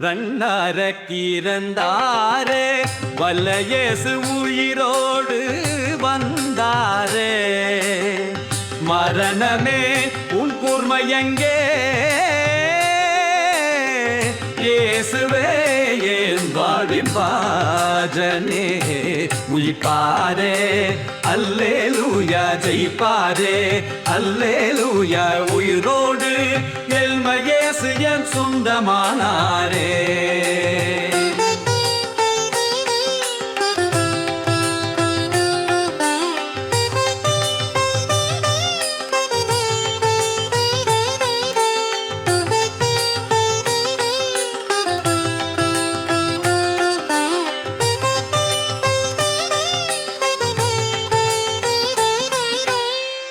ரன்னார கீரந்தாரே வல்லையேசு உயிரோடு வந்தாரே. மரணமே உன் கூர்மை எங்கே? இயேசுவே என் வாழ்வின் பாஜனே உயிப்பாரே அல்லேலூயா ஜெயிப்பாரே அல்லேலூயா உயிரோடு மனசு என் சொந்தமானாரே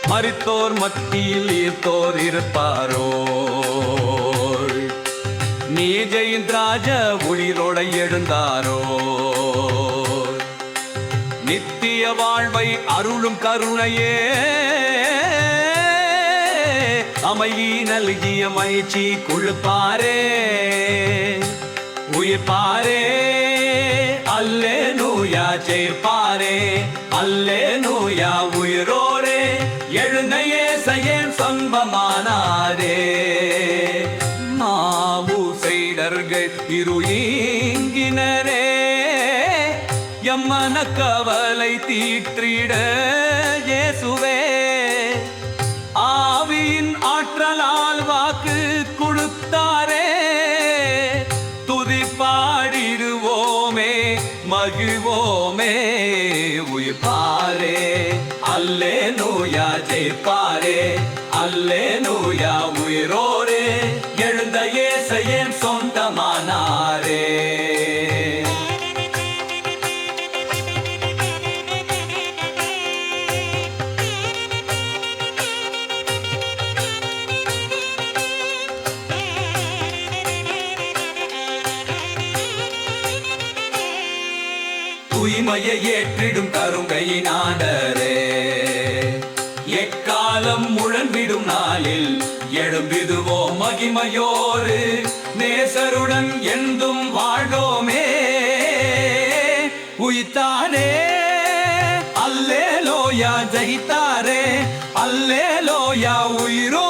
மறித்தோர் மத்தியில் ஈர்த்தோர் இருப்பாரோ? நீ ஜெயின்ராஜ உயிரோட எழுந்தாரோ? நித்திய வாழ்வை அருளும் கருணையே அமையி நல்கிய மகிழ்ச்சி கொழுப்பாரே. உயிர்ப்பாரே அல்லே நூயா சேர்ப்பாரே. அல்லே நூயா உயிரோரே. எழுந்தையே செய்யன் சம்பமானாரே. செய்டர்கள் இருளீங்கினரே எம்மன கவலை தீற்றிட இயேசுவே. ஆவியின் ஆற்றலால் வாக்கு கொடுத்தாரே துதி பாடிடுவோமே மகிழ்வோமே உயிர்ப்பாரே. அல்லே நோயா ஜெயிப்பாரே. அல்லே நோயா உயிரோ சொந்தமானாரே தூய்மையை ஏற்றிடும் கருங்கையினாடரே எக்காலம் முழன்பிடும் நாளில் எழும்பிடுவோம் மகிமையோரு. நேசருடன் என்றும் வாழ்வோமே. உயித்தானே அல்லே லோயா ஜெயித்தாரே. அல்லே லோயா உயிரோ